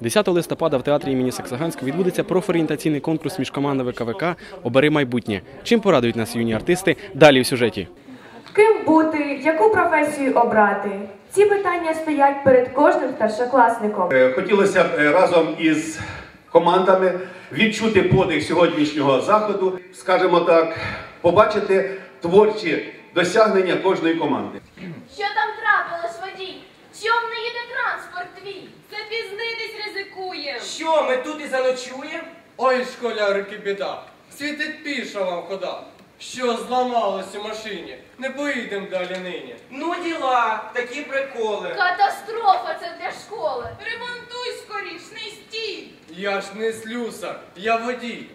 10 листопада в театрі імені Саксаганського відбудеться профорієнтаційний конкурс між командами КВК Обери майбутнє. Чим порадують нас юні артисти? Далі в сюжеті. Ким бути, яку професію обрати? Ці питання стоять перед кожним старшокласником. Е, Хотілося б е, разом із командами відчути подих сьогоднішнього заходу, скажімо так, побачити творчі досягнення кожної команди. Що там трапилось, водій? Чом не їде транспорт твій? Запізнитись ризикує. Що, ми тут і заночуємо? Ой, школярики, біда. Світить піша вам хода. Що зламалось у машині? Не поїдем далі нині. Ну діла, такі приколи. Катастрофа це для школи. Ремонтуй скоріш, не стій! Я ж не слюсар, я водій.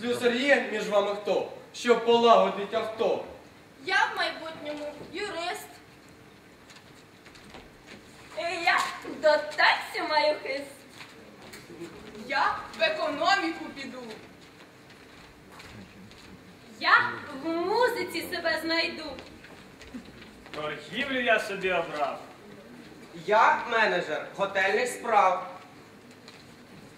Слюсар є між вами хто, що полагодить авто. Я в майбутньому юрист. Я до таксі маю хист. Я в економіку піду. Я в музиці себе знайду. Торгівлю я собі обрав. Я менеджер готельних справ.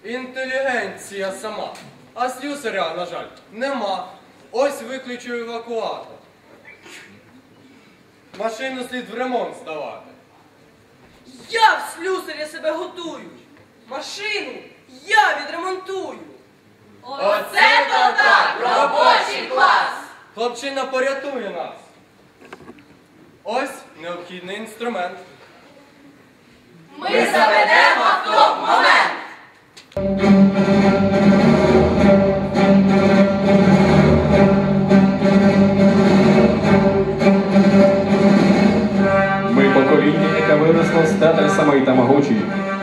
Інтелігенція сама. А слюсаря, на жаль, нема. Ось виключу евакуатор. Машину слід в ремонт здавати. Себе готую. Машину я відремонтую. Оце то так, робочий клас! Хлопчина порятує нас. Ось необхідний інструмент. Ми заведемо в топ-момент! Тетрисами і тамагочі,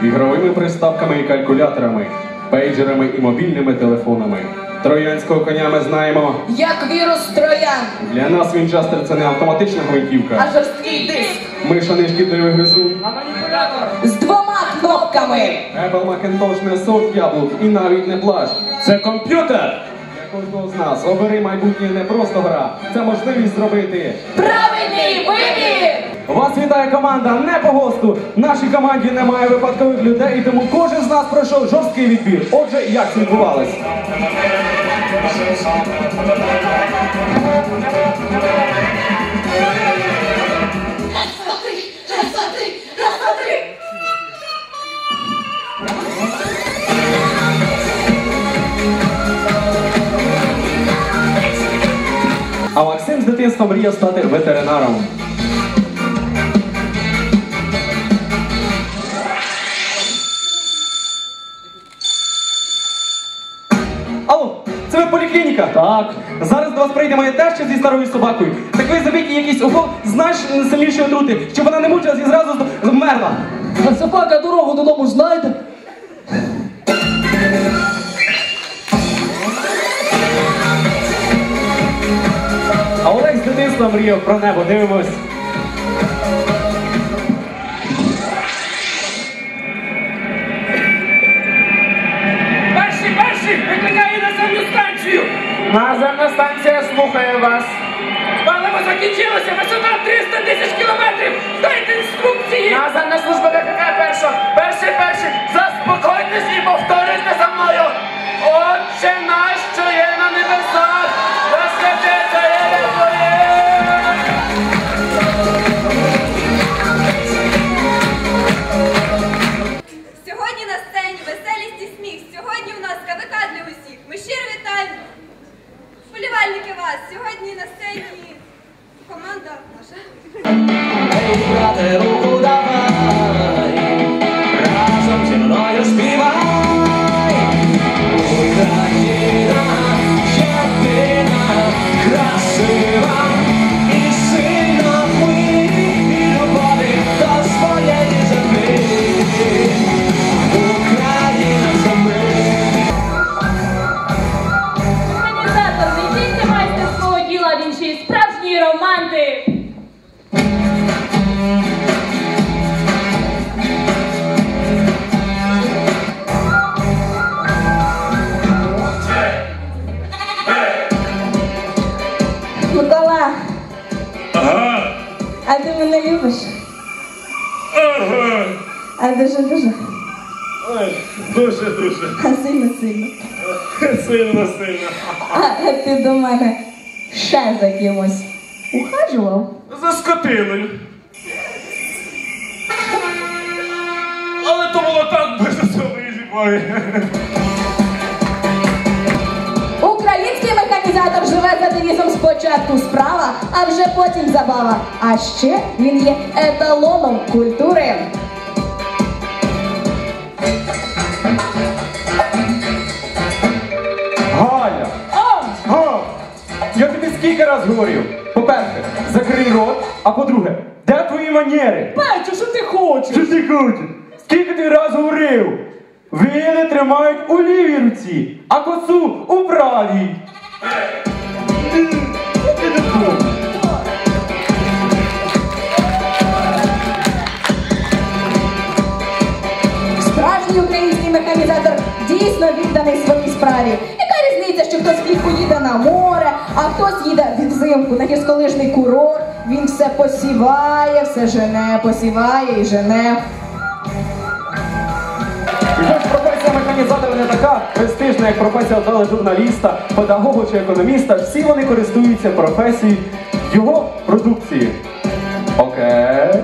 ігровими приставками і калькуляторами, пейджерами і мобільними телефонами. Троянського коня ми знаємо. Як вірус троян, Для нас Вінчестер це не автоматична гвинтівка. а жорсткий диск Миша не шкідливий гризун. з двома кнопками. Apple Macintosh не сорт яблук і навіть не плащ. Це комп'ютер! Для кожного з нас обери майбутнє не просто гра. Це можливість зробити. Правильний вибір! Вас вітає команда не по госту. Нашій команді немає випадкових людей, і тому кожен з нас пройшов жорсткий відбір. Отже, як це відбувалось? А Максим з дитинства мріяв стати ветеринаром. Так. Зараз до вас прийде моя теща зі старою собакою. Так ви забіть їй якийсь укол знаєш сильнішої отрути, щоб вона не мучилась і зразу вмерла. А собака дорогу додому знаєте? А Олег з дитинства мріяв про небо. Дивимось. Перший, перший! Викликає на наземну станцію! Наземна станція слухає вас. Паливо закінчилося! Висота 300 тисяч кілометрів! Дайте інструкції! Наземна служба викликає першого. Перший, перший. мене любиш? Ага. А дуже-дуже. Дуже-дуже. А сильно-сильно. Сильно-сильно. А ти до мене ще за кимось ухажував? За скотиною. Але то було так без особливої любові. Механізатор живе за девізом спочатку справа, а вже потім забава. А ще він є еталоном культури. Галя! О! Га! Я тобі скільки раз говорив? По-перше, закрий рот, а по-друге, де твої манери? Петю, що ти хочеш? Що ти хочеш? Скільки ти раз говорив? Вили тримають у лівій руці, а косу у правій. Справжній український механізатор дійсно відданий своїй справі. Яка різниця, що хтось влітку їде на море, а хтось їде взимку на гірськолижний курорт. Він все посіває, все жене, посіває і жене. Хоч не така престижна, як професія тележурналіста, педагога чи економіста, всі вони користуються професією його продукції. Окей.